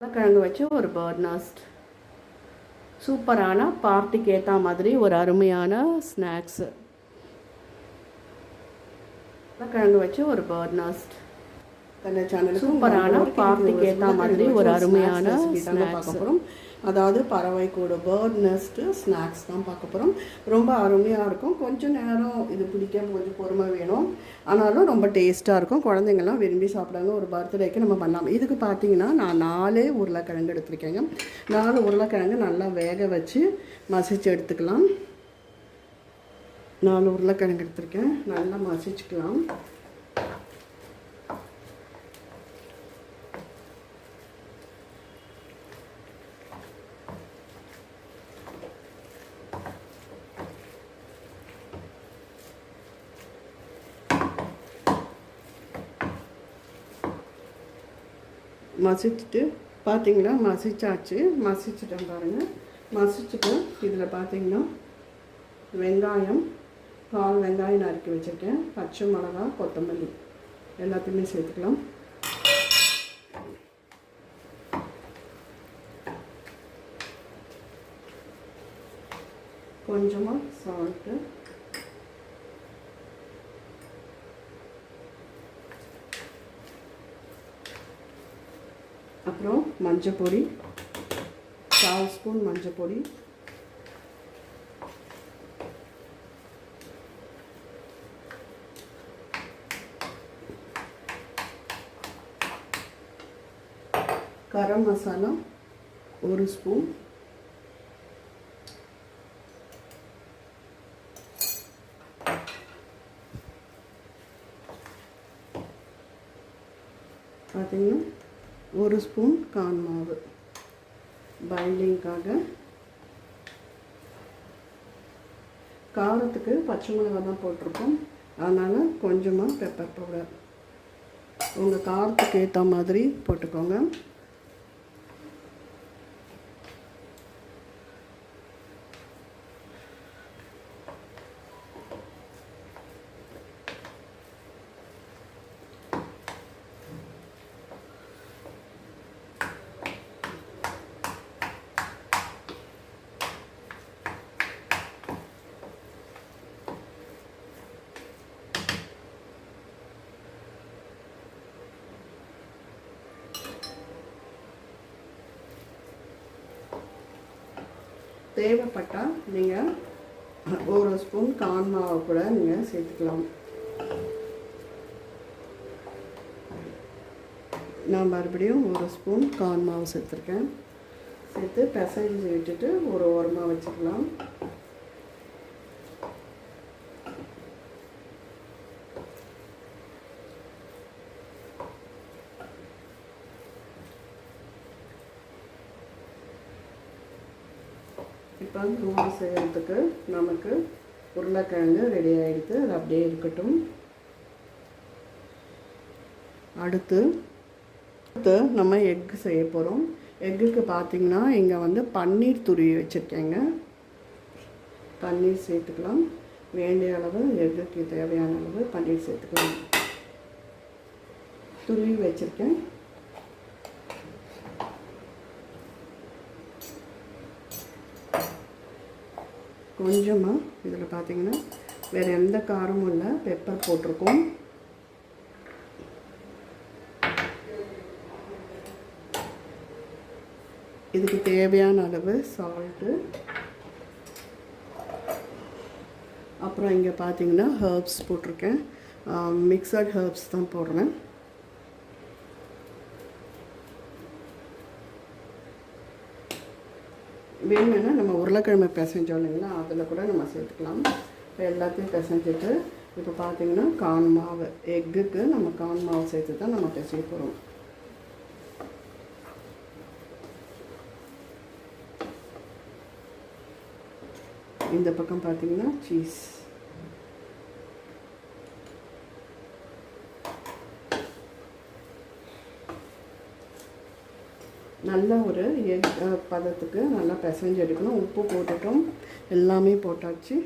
உருளைக்கிழங்கு வச்சு ஒரு பேர்ட் நஸ்ட் சூப்பரான பார்ட்டிக்கு ஏற்ற மாதிரி ஒரு அருமையான ஸ்நாக்ஸு உருளைக்கிழங்கு வச்சு ஒரு கண்ண சேனலுக்கு சூப்பரான பார்ட்டிக்கு ஏற்ற மாதிரி ஒரு அருமையான பார்க்க ஸ்நாக்ஸ் போகிறோம் அதாவது பறவை கூட பேர்ட் நெஸ்ட்டு ஸ்நாக்ஸ் தான் பார்க்க போகிறோம் ரொம்ப அருமையாக இருக்கும். கொஞ்சம் நேரம் இது பிடிக்க கொஞ்சம் பொறுமை வேணும். ஆனாலும் ரொம்ப டேஸ்ட்டாக இருக்கும். குழந்தைங்கள்லாம் விரும்பி சாப்பிடாங்க ஒரு பர்த்டேக்கு நம்ம பண்ணலாம். இதுக்கு பார்த்தீங்கன்னா நான் நாலே உருளைக்கிழங்கு எடுத்திருக்கேங்க. நாலு உருளைக்கிழங்கு நல்லா வேக வச்சு மசிச்சு எடுத்துக்கலாம். நாலு உருளைக்கிழங்கு எடுத்திருக்கேன். நல்லா மசிச்சுக்கலாம். மசிச்சுட்டு பார்த்தீங்களா மசிச்சாச்சு. மசிச்சுட்டேன் பாருங்கள் மசிச்சுட்டு இதில் பார்த்தீங்கன்னா வெங்காயம் கால் வெங்காயம் நறுக்கி வச்சுருக்கேன். பச்சை மிளகா கொத்தமல்லி. எல்லாத்தையுமே சேர்த்துக்கலாம். கொஞ்சமாக சால்ட்டு அப்புறம் மஞ்சள் பொடி கால் ஸ்பூன் மஞ்சள் பொடி கரம் மசாலா ஒரு ஸ்பூன் பார்த்தீங்கன்னா ஒரு ஸ்பூன் கான் மாவு. பைண்டிங்காக காரத்துக்கு பச்சை மிளகாய் தான் போட்டிருக்கோம். அதனால் கொஞ்சமாக பெப்பர் பவுடர் உங்கள் காரத்துக்கு ஏற்ற மாதிரி போட்டுக்கோங்க. தேவைப்பட்டால் நீங்கள் ஒரு ஸ்பூன் கான் மாவை கூட நீங்கள் சேர்த்துக்கலாம். நான் மறுபடியும் ஒரு ஸ்பூன் கான் மாவு சேர்த்துருக்கேன். சேர்த்து பிசைஞ்சு விட்டுட்டு ஒரு ஓரமாக வச்சுக்கலாம். இப்போ நூறு செய்கிறதுக்கு நமக்கு உருளைக்கிழங்கு ரெடி ஆகிடுது அது அப்படியே இருக்கட்டும். அடுத்து அடுத்து நம்ம எக் செய்ய போகிறோம் எக்குக்கு பார்த்திங்கன்னா இங்கே வந்து பன்னீர் துருவி வச்சுருக்கேங்க. பன்னீர் சேர்த்துக்கலாம். வேண்டிய அளவு எக்குக்கு தேவையான அளவு பன்னீர் சேர்த்துக்கலாம். துருவி வச்சுருக்கேன். கொஞ்சமாக இதில் பார்த்தீங்கன்னா வேறு எந்த காரமும் இல்லை. பெப்பர் போட்டிருக்கோம். இதுக்கு தேவையான அளவு சால்ட்டு அப்புறம் இங்கே பார்த்தீங்கன்னா ஹர்ப்ஸ் போட்டிருக்கேன். மிக்சட் ஹர்ப்ஸ் தான் போடுறேன். வேணும்னா நம்ம உருளைக்கிழமை பிசைஞ்சோம் இல்லைங்களா அதில் கூட நம்ம சேர்த்துக்கலாம். இப்போ எல்லாத்தையும் பிசைஞ்சிட்டு இப்போ பார்த்தீங்கன்னா கான் மாவு எக்குக்கு நம்ம கான் மாவு சேர்த்து தான் நம்ம பிசைய போகிறோம் இந்த பக்கம் பார்த்தீங்கன்னா சீஸ் நல்ல ஒரு எக் பதத்துக்கு நல்லா பிசைஞ்சு எடுக்கணும். உப்பு போட்டுட்டோம். எல்லாமே போட்டாச்சு.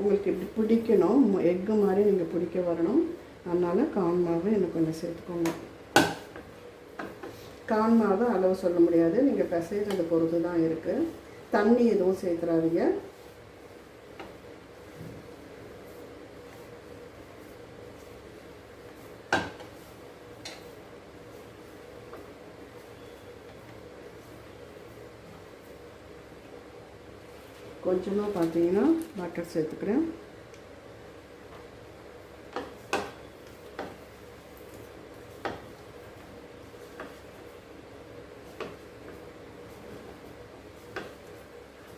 உங்களுக்கு இப்படி பிடிக்கணும்? எக்கு மாதிரி நீங்கள் பிடிக்க வரணும். அதனால் கான் மாவு எனக்கு கொஞ்சம் சேர்த்துக்கோங்க. கான் மாவு அளவு சொல்ல முடியாது. நீங்கள் பிசைறதை பொறுத்து தான் இருக்குது தண்ணி எதுவும் சேர்த்துறாதீங்க. கொஞ்சமாக பார்த்தீங்கன்னா பட்டர் சேர்த்துக்கிறேன்.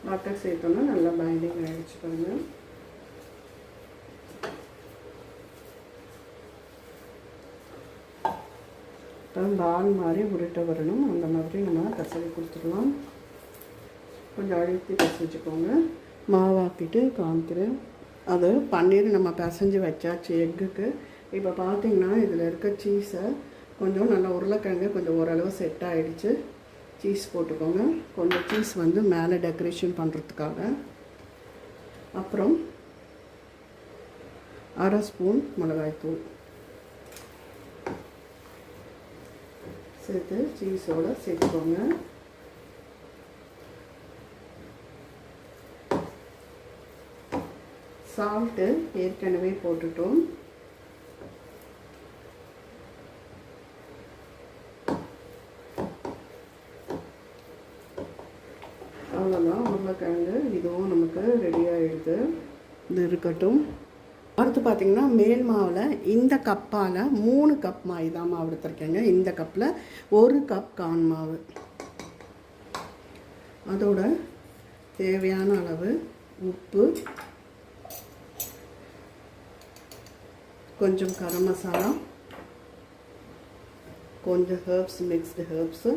பட்டர் சேர்த்தோன்னா நல்லா பைண்டிங் ஆகிடுச்சு பாருங்கள் இப்போ பால் மாதிரி உருட்டை வரணும். அந்த மாதிரி நம்ம கசவி கொடுத்துடலாம். கொஞ்சம் அழுத்தி பிசைஞ்சுக்கோங்க. மாவாக்கிட்டு காமிக்கிறேன் அது பன்னீர் நம்ம பிசைஞ்சு வச்சாச்சு எக்குக்கு. இப்போ பார்த்தீங்கன்னா இதில் இருக்க சீஸை கொஞ்சம் நல்லா உருளைக்கிழங்கு கொஞ்சம் ஓரளவு செட் ஆகிடுச்சு சீஸ் போட்டுக்கோங்க. கொஞ்சம் சீஸ் வந்து மேலே டெக்கரேஷன் பண்ணுறதுக்காக அப்புறம் அரை ஸ்பூன் மிளகாய்த்தூள். சேர்த்து சீஸோடு சேர்த்துக்கோங்க. சால்ட்டு ஏற்கனவே போட்டுட்டோம். அவ்வளோதான் உருளைக்கிழங்கு இதுவும் நமக்கு ரெடி ஆகிடுது இது இருக்கட்டும். அடுத்து பார்த்திங்கன்னா மேல் மாவில் இந்த கப்பால் மூணு கப் மைதா மாவு எடுத்துருக்கேங்க. இந்த கப்பில் ஒரு கப் கான் மாவு. அதோட தேவையான அளவு உப்பு கொஞ்சம் கரம் மசாலா கொஞ்சம் ஹெர்ப்ஸ் மிக்ஸ்டு ஹெர்ப்ஸு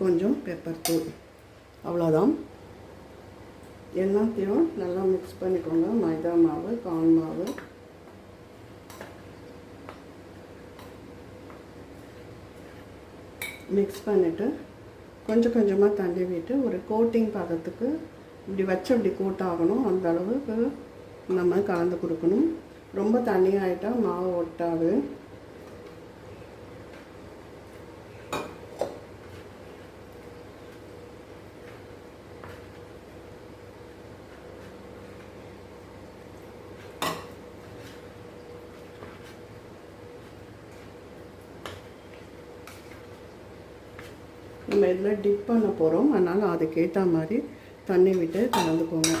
கொஞ்சம் பெப்பர் தூள். அவ்வளோதான் எல்லாத்தையும் நல்லா மிக்ஸ் பண்ணிக்கோங்க. மைதா மாவு கார்ன் மாவு. மிக்ஸ் பண்ணிவிட்டு கொஞ்சம் கொஞ்சமாக தண்ணி விட்டு ஒரு கோட்டிங் பதத்துக்கு இப்படி வச்சு அப்படி கோட் ஆகணும் அந்த அளவுக்கு நம்ம கலந்து கொடுக்கணும். ரொம்ப தண்ணி ஆகிட்டால் மாவு ஒட்டாது. நம்ம இதில் டிப் பண்ண போகிறோம் அதனால் அதுக்கேற்ற மாதிரி தண்ணி விட்டு கலந்துக்கோங்க.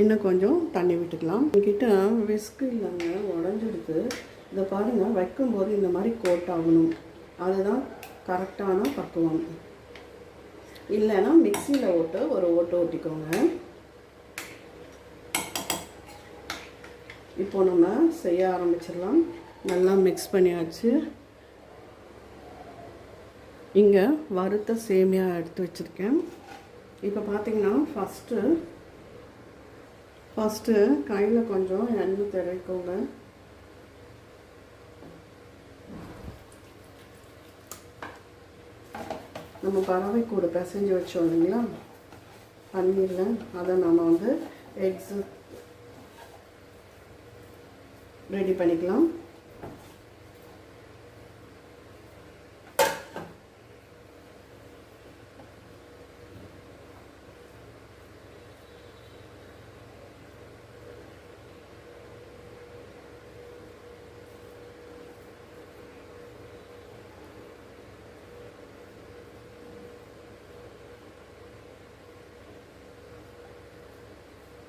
இன்னும் கொஞ்சம் தண்ணி விட்டுக்கலாம். என்கிட்ட விஸ்க் இல்லைங்க உடஞ்செடுத்து இதை பாருங்கள் வைக்கும்போது இந்த மாதிரி கோட் ஆகணும். அதுதான் கரெக்டான பக்குவம். இல்லைன்னா மிக்சியில் ஓட்டு ஒரு ஓட்டு ஓட்டிக்கோங்க இப்போ நம்ம செய்ய ஆரம்பிச்சிடலாம். நல்லா மிக்ஸ் பண்ணியாச்சு. இங்கே வறுத்த சேமியா எடுத்து வச்சுருக்கேன். இப்போ பார்த்தீங்கன்னா ஃபஸ்ட்டு ஃபஸ்ட்டு கையில் கொஞ்சம் எண்ணெய் தடவிக்கோங்க நம்ம பறவை கூட பிசைஞ்சு வச்சோம் இல்லைங்களா? பன்னீரில் அதை நம்ம வந்து எக்ஸு ரெடி பண்ணிக்கலாம்.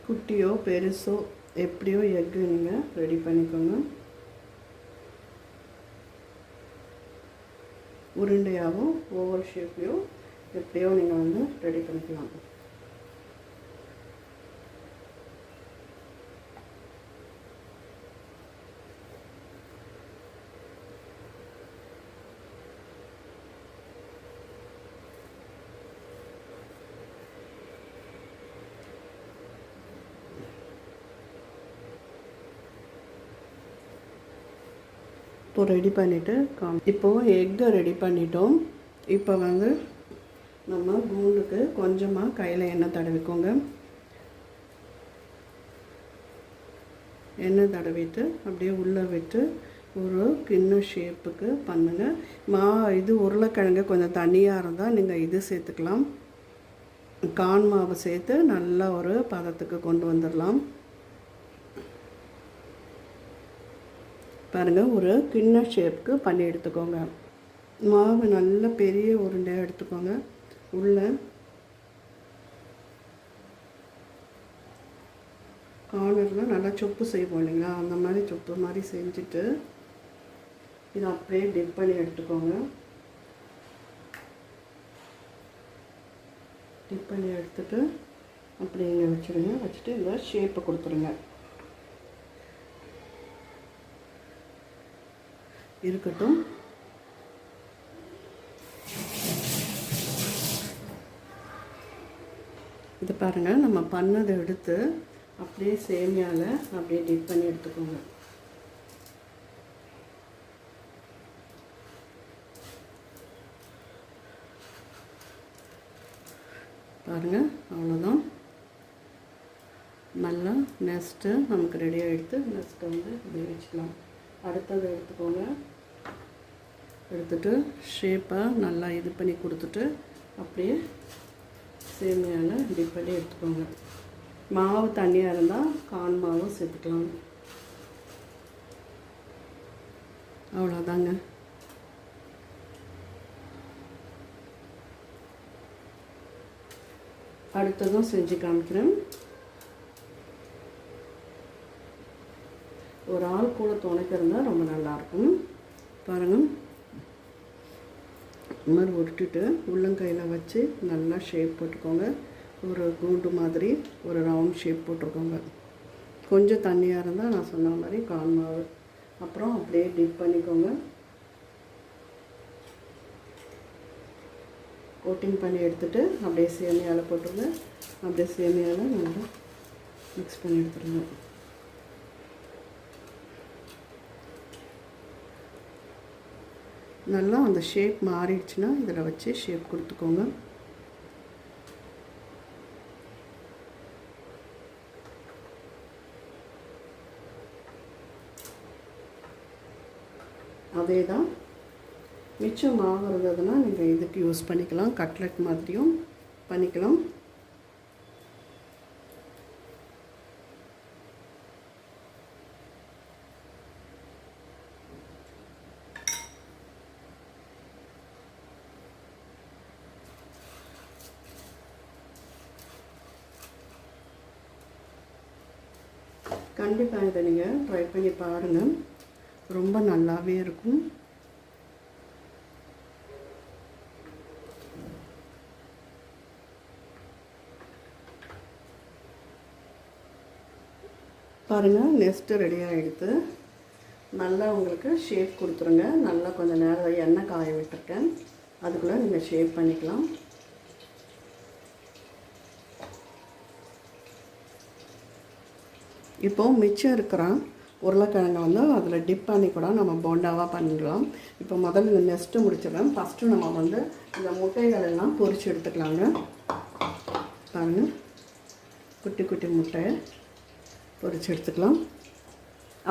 குட்டியோ பெருசோ எப்படியோ எக்கு நீங்கள் ரெடி பண்ணிக்கோங்க. உருண்டையாகவும் ஓவல் ஷேப்பையும் எப்படியோ நீங்கள் வந்து ரெடி பண்ணிக்கலாம். இப்போ ரெடி பண்ணிவிட்டு காம் இப்போது எக்கை ரெடி பண்ணிட்டோம். இப்போ வந்து நம்ம கூண்டுக்கு கொஞ்சமாக கையில் எண்ணெய் தடவிக்கோங்க. எண்ணெய் தடவிட்டு அப்படியே உள்ளே விட்டு ஒரு கிண்ண ஷேப்புக்கு பண்ணுங்கள் மா இது உருளைக்கிழங்கு கொஞ்சம் தண்ணியாக இருந்தால் நீங்கள் இது சேர்த்துக்கலாம். கான் மாவு சேர்த்து நல்ல ஒரு பதத்துக்கு கொண்டு வந்துடலாம். பாருங்கள் ஒரு கிண்ண ஷேப்புக்கு பண்ணி எடுத்துக்கோங்க. மாவு நல்ல பெரிய உருண்டையாக எடுத்துக்கோங்க. உள்ள கார்னரில் நல்லா சொப்பு செய்வோம் இல்லைங்களா? அந்த மாதிரி சொப்பு மாதிரி செஞ்சுட்டு இதை அப்படியே டிப் பண்ணி எடுத்துக்கோங்க. டிப் பண்ணி எடுத்துட்டு அப்படியே இங்கே வச்சுருங்க வச்சுட்டு இந்த ஷேப்பை கொடுத்துருங்க. இருக்கட்டும். இது பாருங்கள் நம்ம பண்ணதை எடுத்து அப்படியே சேமியாவில் அப்படியே டிப் பண்ணி எடுத்துக்கோங்க. பாருங்கள் அவ்வளோதான் நல்லா நெஸ்ட்டு நமக்கு ரெடி ஆகிடுத்து நெஸ்ட்டை வந்து இப்படி வச்சுக்கலாம். அடுத்தது எடுத்துக்கோங்க. எடுத்துட்டு ஷேப்பை நல்லா இது பண்ணி கொடுத்துட்டு அப்படியே சேமியாவில் டிப் பண்ணி எடுத்துக்கோங்க. மாவு தண்ணியாக இருந்தால் கான் மாவும் சேர்த்துக்கலாம். அவ்வளோதாங்க அடுத்ததும் செஞ்சு காமிக்கிறேன். ஒரு ஆள் கூட துணைக்கு இருந்தால் ரொம்ப நல்லாயிருக்கும். பாருங்கள் இந்த மாதிரி உருட்டுட்டு உள்ளங்கையில் வச்சு நல்லா ஷேப் போட்டுக்கோங்க. ஒரு கூண்டு மாதிரி ஒரு ரவுண்ட் ஷேப் போட்டிருக்கோங்க கொஞ்சம் தண்ணியாக இருந்தால் நான் சொன்ன மாதிரி கால் மாவு. அப்புறம் அப்படியே டிப் பண்ணிக்கோங்க. கோட்டிங் பண்ணி எடுத்துட்டு அப்படியே சேமியாவில் போட்டுருங்க அப்படியே சேமியாவில் நல்லா மிக்ஸ் பண்ணி எடுத்துருங்க. நல்லா அந்த ஷேப் மாறிடுச்சுன்னா இதில் வச்சு ஷேப் கொடுத்துக்கோங்க. அதே தான் மிச்சம் மாவு நீங்கள் இதுக்கு யூஸ் பண்ணிக்கலாம். கட்லெட் மாதிரியும் பண்ணிக்கலாம். கண்டிப்பாக இதை நீங்கள் ட்ரை பண்ணி பாருங்கள் ரொம்ப நல்லாவே இருக்கும். பாருங்கள் நெக்ஸ்ட்டு ரெடி ஆகிடுது நல்லா உங்களுக்கு ஷேப் கொடுத்துருங்க. நல்லா கொஞ்சம் நேரம் எண்ணெய் காய விட்டுருக்கேன். அதுக்குள்ளே நீங்கள் ஷேப் பண்ணிக்கலாம். இப்போது மிச்சம் இருக்கிற உருளைக்கிழங்கை வந்து அதில் டிப் பண்ணி கூட நம்ம போண்டாவாக பண்ணிடலாம். இப்போ முதல்ல இந்த நெஸ்ட்டு முடிச்சிடலாம் ஃபஸ்ட்டு நம்ம வந்து இந்த முட்டைகள் எல்லாம் பொறிச்சு எடுத்துக்கலாங்க. பாருங்கள் குட்டி குட்டி முட்டை பொறிச்சு எடுத்துக்கலாம்.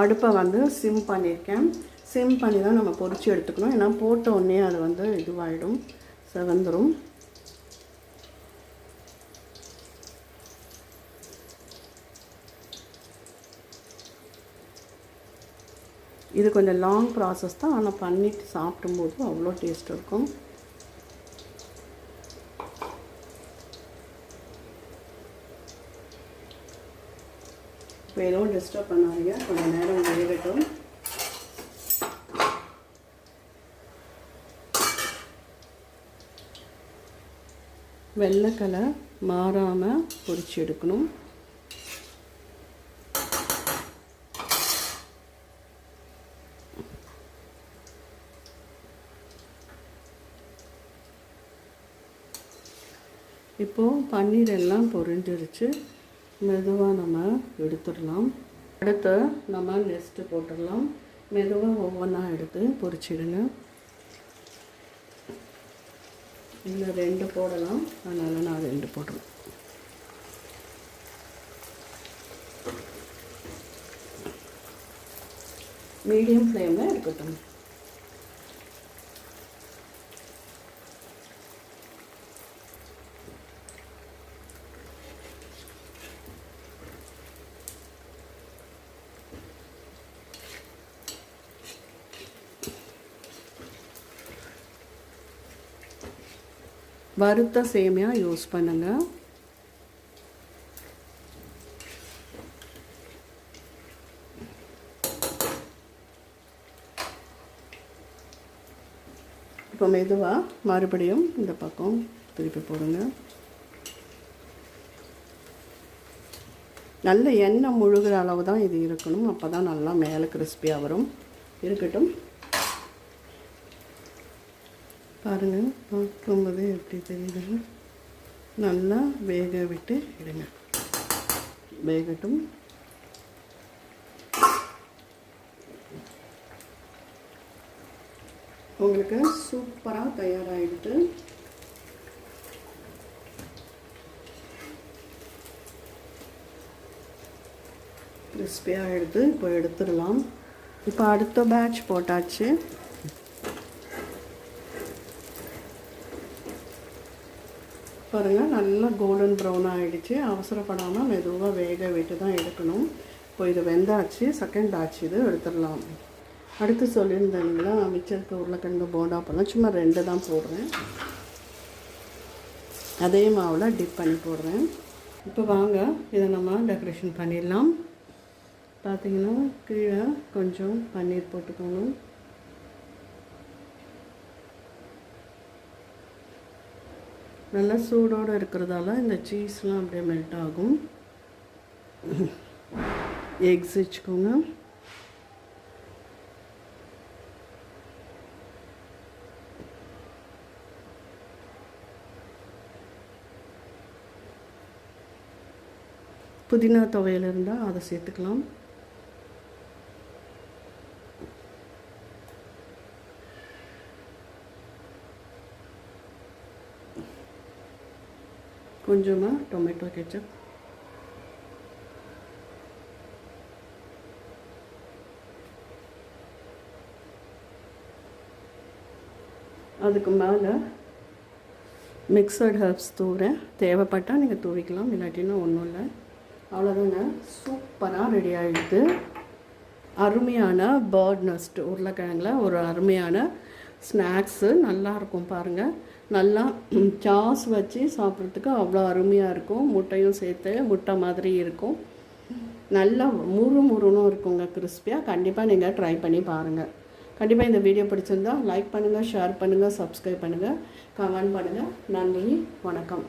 அடுப்பை வந்து சிம் பண்ணியிருக்கேன். சிம் பண்ணி தான் நம்ம பொறிச்சு எடுத்துக்கணும். ஏன்னா போட்ட உடனே அது வந்து இதுவாகிடும் செவந்துடும் இது கொஞ்சம் லாங் ப்ராசஸ் தான். ஆனால் பண்ணிட்டு சாப்பிடும்போது அவ்வளோ டேஸ்ட் இருக்கும். இப்போ எதுவும் டிஸ்டர்ப் பண்ணாதீங்க. கொஞ்சம் நேரம் வேகட்டும் வெள்ளை கலர் மாறாமல் பொறிச்சு எடுக்கணும் இப்போது பன்னீர் எல்லாம் பொரிஞ்சிருச்சு. மெதுவாக நம்ம எடுத்துடலாம். அடுத்து நம்ம நெஸ்ட்டு போட்டுடலாம். மெதுவாக ஒவ்வொன்றா எடுத்து பொரிச்சிடுங்க. இல்லை ரெண்டு போடலாம். அதனால் நான் ரெண்டு போடுறேன். மீடியம் ஃப்ளேமில் இருக்கட்டும். வறுத்த சேமியா யூஸ் பண்ணுங்கள் இப்போ மெதுவாக மறுபடியும் இந்த பக்கம் திருப்பி போடுங்க. நல்ல எண்ணெய் முழுகிற அளவு தான் இது இருக்கணும். அப்போ தான் நல்லா மேலே கிறிஸ்பியாக வரும். இருக்கட்டும். பாருங்கள் பார்க்கும்போதே எப்படி தெரியுதுங்க நல்லா வேக விட்டு இடுங்க வேகட்டும். உங்களுக்கு சூப்பராக தயாராகிடுது கிறிஸ்பியாக எடுத்து இப்போ எடுத்துடலாம். இப்போ அடுத்த பேட்ச் போட்டாச்சு. பாருங்கள் நல்லா கோல்டன் ப்ரௌன் ஆகிடுச்சு அவசரப்படாமல் மெதுவாக வேக விட்டு தான் எடுக்கணும். இப்போ இது வெந்தாச்சு செகண்ட் ஆச்சு இது எடுத்துடலாம். அடுத்து சொல்லியிருந்தேங்களா மிச்சருக்கு உருளைக்கிழங்கு போண்டா பண்ணலாம் சும்மா ரெண்டு தான் போடுறேன். அதே மாவில் டிப் பண்ணி போடுறேன். இப்போ வாங்க இதை நம்ம டெக்கரேஷன் பண்ணிடலாம். பார்த்தீங்கன்னா கீழே கொஞ்சம் பன்னீர் போட்டுக்கணும். நல்லா சூடோடு இருக்கிறதால இந்த சீஸ்லாம் அப்படியே மெல்ட் ஆகும். எக்ஸ் வச்சுக்கோங்க. புதினா துவையில் இருந்தால் அதை சேர்த்துக்கலாம். கொஞ்சமாக டொமேட்டோ கெச்சப் அதுக்கு மேலே மிக்சட் ஹர்ப்ஸ் தூவுறேன் தேவைப்பட்டால் நீங்கள் தூவிக்கலாம் இல்லாட்டினா ஒன்றும் இல்லை. அவ்வளோதாங்க சூப்பராக ரெடி ஆகிடுது அருமையான பேர்ட் நஸ்ட் உருளைக்கிழங்கில் ஒரு அருமையான ஸ்நாக்ஸு நல்லாயிருக்கும் பாருங்கள் நல்லா சாஸ் வச்சு சாப்பிட்றதுக்கு அவ்வளோ அருமையாக இருக்கும். முட்டையும் சேர்த்து முட்டை மாதிரி இருக்கும். நல்லா முறு முறுனும் இருக்குங்க கிறிஸ்பியாக கண்டிப்பாக நீங்கள் ட்ரை பண்ணி பாருங்கள் கண்டிப்பாக இந்த வீடியோ பிடிச்சிருந்தா லைக் பண்ணுங்கள் ஷேர் பண்ணுங்கள் சப்ஸ்கிரைப் பண்ணுங்கள் கமெண்ட் பண்ணுங்கள் நன்றி வணக்கம்.